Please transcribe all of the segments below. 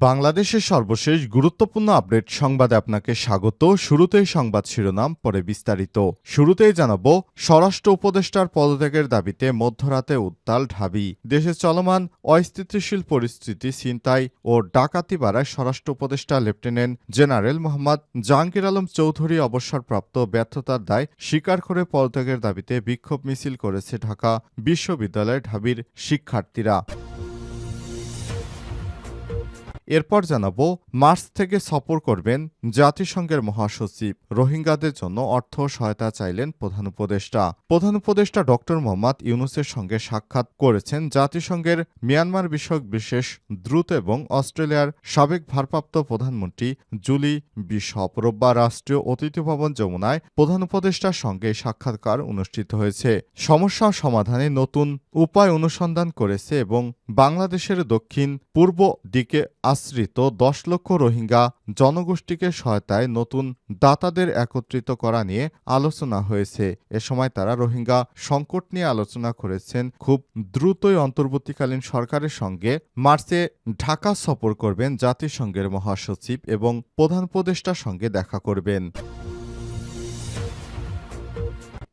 বাংলাদেশের সর্বশেষ গুরুত্বপূর্ণ আপডেট সংবাদে আপনাকে স্বাগত। শুরুতেই সংবাদ শিরোনাম, পরে বিস্তারিত। শুরুতেই জানাব, স্বরাষ্ট্র উপদেষ্টার পদত্যাগের দাবিতে মধ্যরাতে উত্তাল ঢাবি। দেশে চলমান অস্থিতিশীল পরিস্থিতি ছিনতাই ও ডাকাতি বাড়ায় স্বরাষ্ট্র উপদেষ্টা লেফটেন্যান্ট জেনারেল মোহাম্মদ জাহাঙ্গীর আলম চৌধুরী অবসরপ্রাপ্ত ব্যর্থতার দায় স্বীকার করে পদত্যাগের দাবিতে বিক্ষোভ মিছিল করেছে ঢাকা বিশ্ববিদ্যালয় ঢাবির শিক্ষার্থীরা। এরপর জানাব, মার্চ থেকে সফর করবেন জাতিসংঘের মহাসচিব। রোহিঙ্গাদের জন্য অর্থ সহায়তা চাইলেন প্রধান উপদেষ্টা। প্রধান উপদেষ্টা ডক্টর মোহাম্মদ ইউনুসের সঙ্গে সাক্ষাৎ করেছেন জাতিসংঘের মিয়ানমার বিষয়ক বিশেষ দ্রুত এবং অস্ট্রেলিয়ার সাবেক ভারপ্রাপ্ত প্রধানমন্ত্রী জুলি বিশপ। রোববার রাষ্ট্রীয় অতিথি ভবন যমুনায় প্রধান উপদেষ্টার সঙ্গে সাক্ষাৎকার অনুষ্ঠিত হয়েছে। সমস্যা সমাধানে নতুন উপায় অনুসন্ধান করেছে এবং বাংলাদেশের দক্ষিণ পূর্ব দিকে আশ্রিত দশ লক্ষ রোহিঙ্গা জনগোষ্ঠীকে সহায়তায় নতুন দাতাদের একত্রিত করা নিয়ে আলোচনা হয়েছে। এ সময় তারা রোহিঙ্গা সংকট নিয়ে আলোচনা করেছেন। খুব দ্রুতই অন্তর্বর্তীকালীন সরকারের সঙ্গে মার্চে ঢাকা সফর করবেন জাতিসংঘের মহাসচিব এবং প্রধান উপদেষ্টার সঙ্গে দেখা করবেন।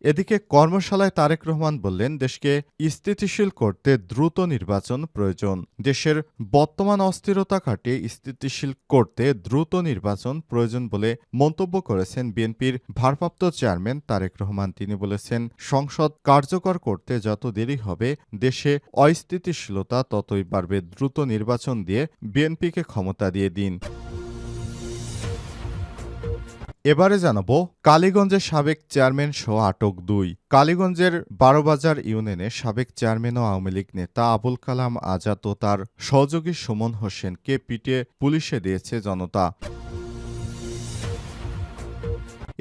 এদিকে কর্মশালায় তারেক রহমান বললেন, দেশকে স্থিতিশীল করতে দ্রুত নির্বাচন প্রয়োজন। দেশের বর্তমান অস্থিরতা কাটিয়ে স্থিতিশীল করতে দ্রুত নির্বাচন প্রয়োজন বলে মন্তব্য করেছেন বিএনপির ভারপ্রাপ্ত চেয়ারম্যান তারেক রহমান। তিনি বলেছেন, সংসদ কার্যকর করতে যত দেরি হবে, দেশে অস্থিতিশীলতা ততই বাড়বে। দ্রুত নির্বাচন দিয়ে বিএনপিকে ক্ষমতা দিয়ে দিন। এবারে জানাব, কালীগঞ্জের সাবেক চেয়ারম্যান সহ আটক দুই। কালীগঞ্জের বারোবাজার ইউনিয়নের সাবেক চেয়ারম্যান ও আওয়ামী লীগ নেতা আবুল কালাম আজাদ ও তার সহযোগী সুমন হোসেনকে পিটিয়ে পুলিশে দিয়েছে জনতা।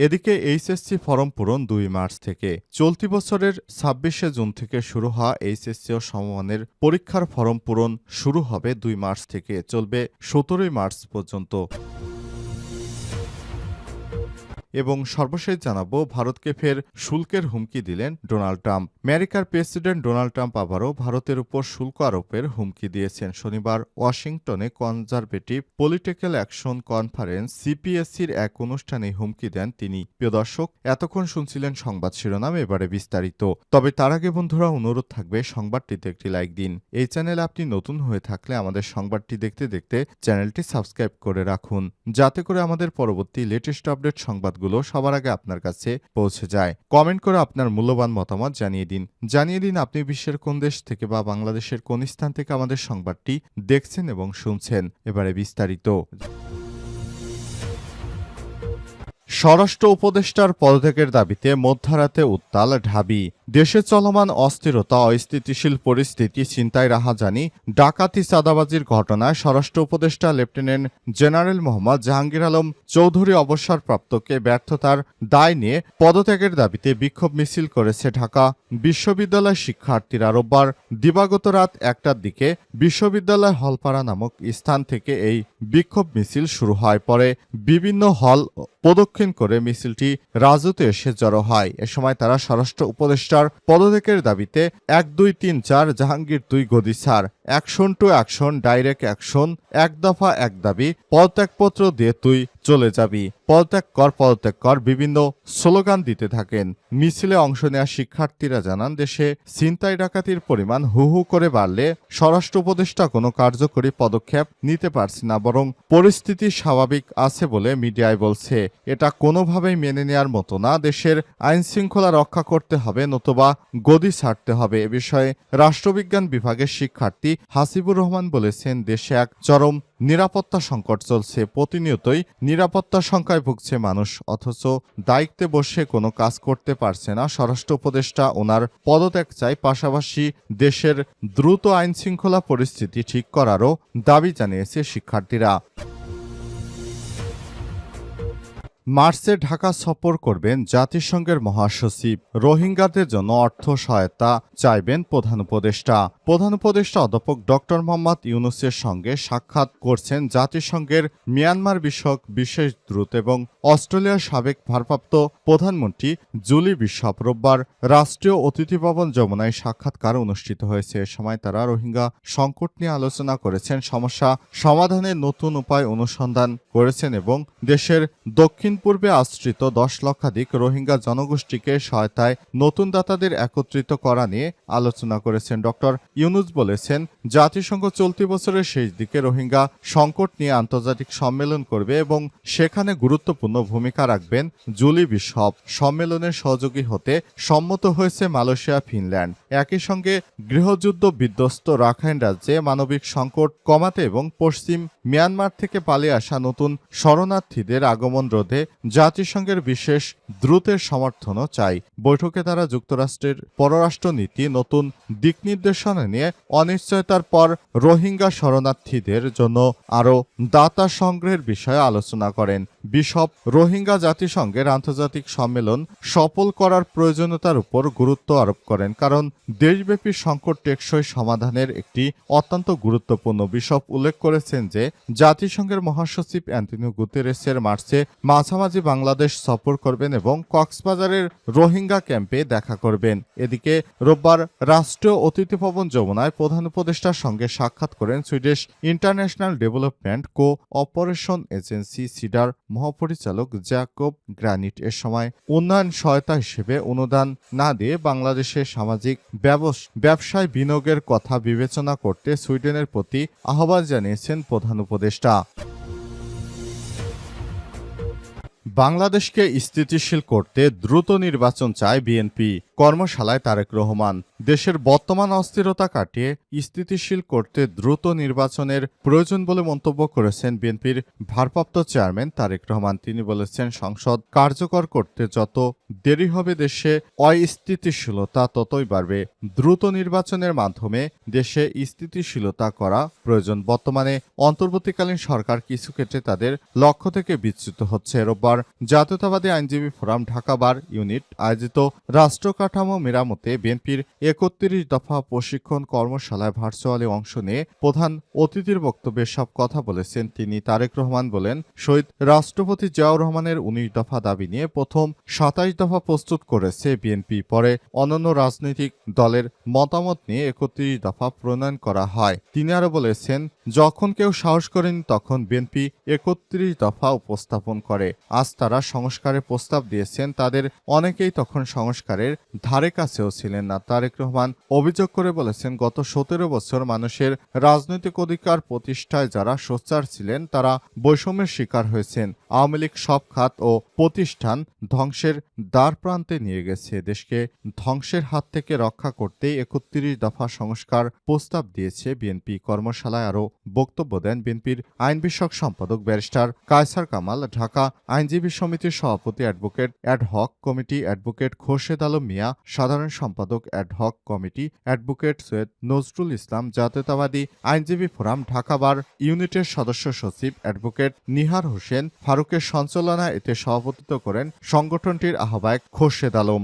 এদিকে এইচএসসি ফরম পূরণ দুই মার্চ থেকে। চলতি বছরের ছাব্বিশে জুন থেকে শুরু হওয়া এইচএসসি ও সমমানের পরীক্ষার ফরম পূরণ শুরু হবে দুই মার্চ থেকে, চলবে সতেরোই মার্চ পর্যন্ত। এবং সর্বশেষ জানাব, ভারতকে ফের শুল্কের হুমকি দিলেন ডোনাল্ড ট্রাম্প। আমেরিকার প্রেসিডেন্ট ডোনাল্ড ট্রাম্প আবারও ভারতের উপর শুল্ক আরোপের হুমকি দিয়েছেন। শনিবার ওয়াশিংটনে কনজারভেটিভ পলিটিক্যাল অ্যাকশন কনফারেন্স সিপিএসসির এক অনুষ্ঠানে হুমকি দেন তিনি। প্রিয় দর্শক, এতক্ষণ শুনছিলেন সংবাদ শিরোনাম, এবারে বিস্তারিত। তবে তার আগে বন্ধুরা, অনুরোধ থাকবে সংবাদটিতে একটি লাইক দিন। এই চ্যানেলে আপনি নতুন হয়ে থাকলে আমাদের সংবাদটি দেখতে দেখতে চ্যানেলটি সাবস্ক্রাইব করে রাখুন। যাতে করে আমাদের পরবর্তী লেটেস্ট আপডেট সংবাদগুলো সবার আগে আপনার কাছে পৌঁছে যায়। কমেন্ট করে আপনার মূল্যবান মতামত জানিয়ে দিন। জানিয়ে দিন আপনি বিশ্বের কোন দেশ থেকে বা বাংলাদেশের কোন স্থান থেকে আমাদের সংবাদটি দেখছেন এবং শুনছেন। এবারে বিস্তারিত। স্বরাষ্ট্র উপদেষ্টার পদত্যাগের দাবিতে মধ্যরাতে উত্তাল ঢাবি। দেশে চলমান অস্থিরতা, অস্থিতিশীল পরিস্থিতি চিন্তায় রাহাজানি, ডাকাতি, চাঁদাবাজির ঘটনায় স্বরাষ্ট্র উপদেষ্টা লেফটেন্যান্ট জেনারেল মোহাম্মদ জাহাঙ্গীর আলম চৌধুরী অবসরপ্রাপ্তকে ব্যর্থতার দায় নিয়ে পদত্যাগের দাবিতে বিক্ষোভ মিছিল করেছে ঢাকা বিশ্ববিদ্যালয় শিক্ষার্থীরা রোববার দিবাগত রাত একটার দিকে বিশ্ববিদ্যালয় হলপাড়া নামক স্থান থেকে এই বিক্ষোভ মিছিল শুরু হয়। পরে বিভিন্ন হল প্রদক্ষিণ করে মিছিলটি রাজুতে এসে জড়ো হয়। এ সময় তারা স্বরাষ্ট্র উপদেষ্টার পদত্যাগের দাবিতে এক দুই তিন চার জাহাঙ্গীর দুই গদি ছাড় action to action, direct action, এক দফা, এক দাবি, পদত্যাগপত্র দিয়ে তুই চলে যাবি। পদত্যাগ কর পদত্যাগ কর বিভিন্ন স্লোগান দিতে থাকেন। মিছিলে অংশ নেওয়া শিক্ষার্থীরা জানান, দেশে ছিনতাই, ডাকাতির পরিমাণ হু হু করে বাড়লে স্বরাষ্ট্র উপদেষ্টা কোনো কার্যকরী পদক্ষেপ নিতে পারছে না, বরং পরিস্থিতি স্বাভাবিক আছে বলে মিডিয়ায় বলছে। এটা কোনোভাবেই মেনে নেওয়ার মতো না। দেশের আইন শৃঙ্খলা রক্ষা করতে হবে, নতুবা গদি ছাড়তে হবে। এ বিষয়ে রাষ্ট্রবিজ্ঞান বিভাগের শিক্ষার্থী হাসিবুর রহমান বলেছেন, দেশে এক চরম নিরাপত্তা সংকট চলছে। প্রতিনিয়তই নিরাপত্তা সংখ্যায় ভুগছে মানুষ, অথচ দায়িত্বে বসে কোনো কাজ করতে পারছে না। স্বরাষ্ট্র উপদেষ্টা ওনার পদত্যাগ চায় পাশাপাশি দেশের দ্রুত আইনশৃঙ্খলা পরিস্থিতি ঠিক করারও দাবি জানিয়েছে শিক্ষার্থীরা। মার্চে ঢাকা সফর করবেন জাতিসংঘের মহাসচিব। রোহিঙ্গাদের জন্য অর্থ সহায়তা চাইবেন প্রধান উপদেষ্টা। প্রধান উপদেষ্টা অধ্যাপক ডক্টর মোহাম্মদ ইউনুসের সঙ্গে সাক্ষাৎ করছেন জাতিসংঘের মিয়ানমার বিষয়ক বিশেষ দ্রুত এবং অস্ট্রেলিয়ার সাবেক ভারপ্রাপ্ত প্রধানমন্ত্রী জুলি বিশপ। রোববার রাষ্ট্রীয় অতিথি ভবন যমুনায় সাক্ষাৎকার অনুষ্ঠিত হয়েছে। এ সময় তারা রোহিঙ্গা সংকট নিয়ে আলোচনা করেছেন। সমস্যা সমাধানের নতুন উপায় অনুসন্ধান করেছেন এবং দেশের দক্ষিণ পূর্বে আশ্রিত দশ লক্ষাধিক রোহিঙ্গা জনগোষ্ঠীকে সহায়তায় নতুন দাতাদের একত্রিত করা নিয়ে আলোচনা করেছেন ডক্টর ইউনুস বলেছেন, জাতিসংঘ চলতি বছরের শেষ দিকে রোহিঙ্গা সংকট নিয়ে আন্তর্জাতিক সম্মেলন করবে এবং সেখানে গুরুত্বপূর্ণ ভূমিকা রাখবেন জুলি বিশপ সম্মেলনের সহযোগী হতে সম্মত হয়েছে মালয়েশিয়া, ফিনল্যান্ড। একই সঙ্গে গৃহযুদ্ধ বিধ্বস্ত রাখাইন রাজ্যে মানবিক সংকট কমাতে এবং পশ্চিম মিয়ানমার থেকে পালিয়ে আসা নতুন শরণার্থীদের আগমন রোধে জাতিসংঘের বিশেষ দ্রুতের সমর্থনও চাই। বৈঠকে তারা যুক্তরাষ্ট্রের পররাষ্ট্রনীতি, নতুন দিক নির্দেশনা নিয়ে অনিশ্চয়তার পর রোহিঙ্গা শরণার্থীদের জন্য আরও দাতা সংগ্রহের বিষয়ে আলোচনা করেন। বিশপ রোহিঙ্গা জাতিসংঘের আন্তর্জাতিক সম্মেলন সফল করার প্রয়োজনীয়তার উপর গুরুত্ব আরোপ করেন, কারণ দেশব্যাপী সংকট টেকসই সমাধানের একটি অত্যন্ত গুরুত্বপূর্ণ বিশপ উল্লেখ করেছেন যে, জাতিসংঘের মহাসচিব অ্যান্টনিও গুতেরেসের মার্চে মাঝামাঝি বাংলাদেশ সফর করবেন এবং কক্সবাজারের রোহিঙ্গা ক্যাম্পে দেখা করবেন। এদিকে রোববার রাষ্ট্রীয় অতিথি ভবন যমুনায় প্রধান উপদেষ্টার সঙ্গে সাক্ষাৎ করেন Swedish International Development cooperation agency cedar মহাপরিচালক জ্যাকব গ্রানিট এর সময় উন্নয়ন সহায়তা হিসেবে অনুদান না দিয়ে বাংলাদেশে সামাজিক ব্যবস- ব্যবসায় বিনিয়োগের কথা বিবেচনা করতে সুইডেনের প্রতি আহ্বান জানিয়েছেন প্রধান উপদেষ্টা। বাংলাদেশকে স্থিতিশীল করতে দ্রুত নির্বাচন চায় বিএনপি। কর্মশালায় তারেক রহমান। দেশের বর্তমান অস্থিরতা কাটিয়ে স্থিতিশীল করতে দ্রুত নির্বাচনের প্রয়োজন বলে মন্তব্য করেছেন বিএনপির ভারপ্রাপ্ত চেয়ারম্যান তারেক রহমান। তিনি বলেছেন, সংসদ কার্যকর করতে যত দেরি হবে দেশে অস্থিতিশীলতা ততই বাড়বে। দ্রুত নির্বাচনের মাধ্যমে দেশে স্থিতিশীলতা করা প্রয়োজন। বর্তমানে অন্তর্বর্তীকালীন সরকার কিছু ক্ষেত্রে তাদের লক্ষ্য থেকে বিচ্যুত হচ্ছে। রোববার জাতীয়তাবাদী আইনজীবী ফোরাম ঢাকা বার ইউনিট আয়োজিত রাষ্ট্র কাঠামো মেরামতে বিএনপির একত্রিশ দফা প্রশিক্ষণ কর্মশালায় ভার্চুয়ালি অংশ নিয়ে প্রধান অতিথির বক্তব্যে সব কথা বলেছেন তিনি তারেক রহমান বলেন, শহীদ রাষ্ট্রপতি জিয়াউর রহমানের উনিশ দফা দাবি নিয়ে প্রথম সাতাইশ দফা প্রস্তুত করেছে বিএনপি, পরে অন্যান্য রাজনৈতিক দলের মতামত নিয়ে একত্রিশ দফা প্রণয়ন করা হয়। তিনি আরও বলেছেন, যখন কেউ সাহস করেন তখন বিএনপি একত্রিশ দফা উপস্থাপন করে। আজ তারা সংস্কারের প্রস্তাব দিয়েছেন, তাদের অনেকেই তখন সংস্কারের ধারে কাছেও ছিলেন না। তারেক রহমান অভিযোগ করে বলেছেন, গত সতেরো বছর মানুষের রাজনৈতিক অধিকার প্রতিষ্ঠায় যারা সোচ্চার ছিলেন, তারা বৈষম্যের শিকার হয়েছেন। আওয়ামী লীগ সব খাত ও প্রতিষ্ঠান ধ্বংসের দ্বার প্রান্তে নিয়ে গেছে। দেশকে ধ্বংসের হাত থেকে রক্ষা করতেই একত্রিশ দফা সংস্কার প্রস্তাব দিয়েছে বিএনপি। কর্মশালায় আরও বক্তব্য দেন বিএনপির আইন বিষয়ক সম্পাদক ব্যারিস্টার কায়সার কামাল। ঢাকা আইনজীবী সমিতির সভাপতি advocate ad hoc, committee advocate Khorshed Alam Mia, সাধারণ সম্পাদক ad hoc committee advocate Syed Nazrul Islam জাতীয়তাবাদী আইনজীবী ফোরাম ঢাকা বার ইউনিটের সদস্য সচিব অ্যাডভোকেট নিহার হোসেন ফারুকের সঞ্চালনা এতে সভাপতিত্ব করেন সংগঠনটির আহ্বায়ক খোরশেদ আলম।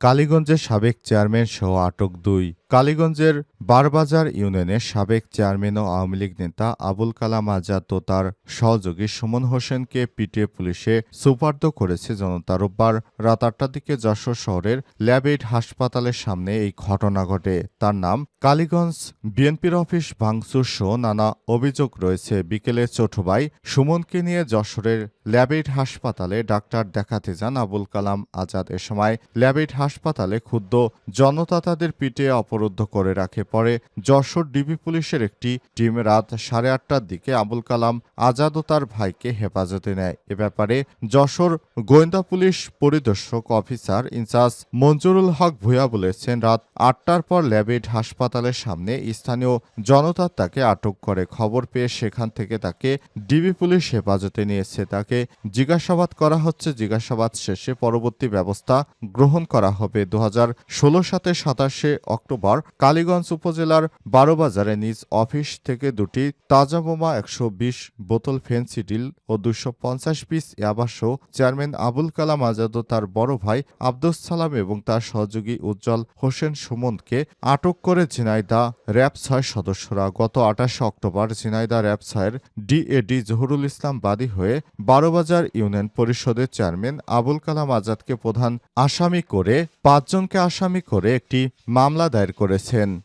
কালীগঞ্জের সাবেক চেয়ারম্যান সহ আটক দুই। কালীগঞ্জের বারবাজার ইউনিয়নের সাবেক চেয়ারম্যান ও আওয়ামী লীগ নেতা আবুল কালাম আজাদ ও তার সহযোগী সুমন হোসেনকে পিটিয়ে পুলিশে সুপার্দ করেছে জনতা। রোববার রাত আটটার দিকে যশোর শহরের ল্যাবেড হাসপাতালের সামনে এই ঘটনা ঘটে। তার নাম কালীগঞ্জ বিএনপির অফিস ভাঙচুর সহ নানা অভিযোগ রয়েছে। বিকেলে ছোট সুমনকে নিয়ে যশোরের ল্যাবেড হাসপাতালে ডাক্তার দেখাতে যান আবুল কালাম আজাদ। এ সময় ল্যাবেড হাসপাতালে ক্ষুদ্র জনতা তাদের পিটে অবরুদ্ধ করে রাখে। পরে যশোর ডিবি পুলিশের একটি টিম রাত সাড়ে আটটার দিকে আবুল কালাম আজাদ ও তার ভাইকে হেফাজতে নেয়। এ ব্যাপারে যশোর গোয়েন্দা পুলিশ পরিদর্শক officer in charge Manjurul Haque Bhuiya বলেছেন, রাত আটটার পর ল্যাবেড হাসপাতালের সামনে স্থানীয় জনতা তাকে আটক করে। খবর পেয়ে সেখান থেকে তাকে ডিবি পুলিশ হেফাজতে নিয়েছে। তাকে জিজ্ঞাসাবাদ করা হচ্ছে। জিজ্ঞাসাবাদ শেষে পরবর্তী ব্যবস্থা গ্রহণ করা হবে। দু হাজার সাতে সাতাশে অক্টোবর অক্টোবর কালীগঞ্জ উপজেলার বারোবাজারে নিজ অফিস থেকে দুটি তাজা বোমা, একশো বিশ বোতল ফেন্সিডিল ও দুশো পঞ্চাশ পিস ইয়াবাসহ চেয়ারম্যান আবুল কালাম আজাদ ও তার বড় ভাই আব্দুস সালাম এবং তার সহযোগী উজ্জ্বল হোসেন সুমনকে আটক করে ঝিনাইদা র্যাব ছয় সদস্যরা গত আঠাশে অক্টোবর ঝিনাইদা র্যাব ছয়ের ডিএডি জহুরুল ইসলাম বাদী হয়ে বারোবাজার ইউনিয়ন পরিষদের চেয়ারম্যান আবুল কালাম আজাদকে প্রধান আসামি করে, পাঁচজনকে আসামি করে একটি মামলা দায়ের করেছেন।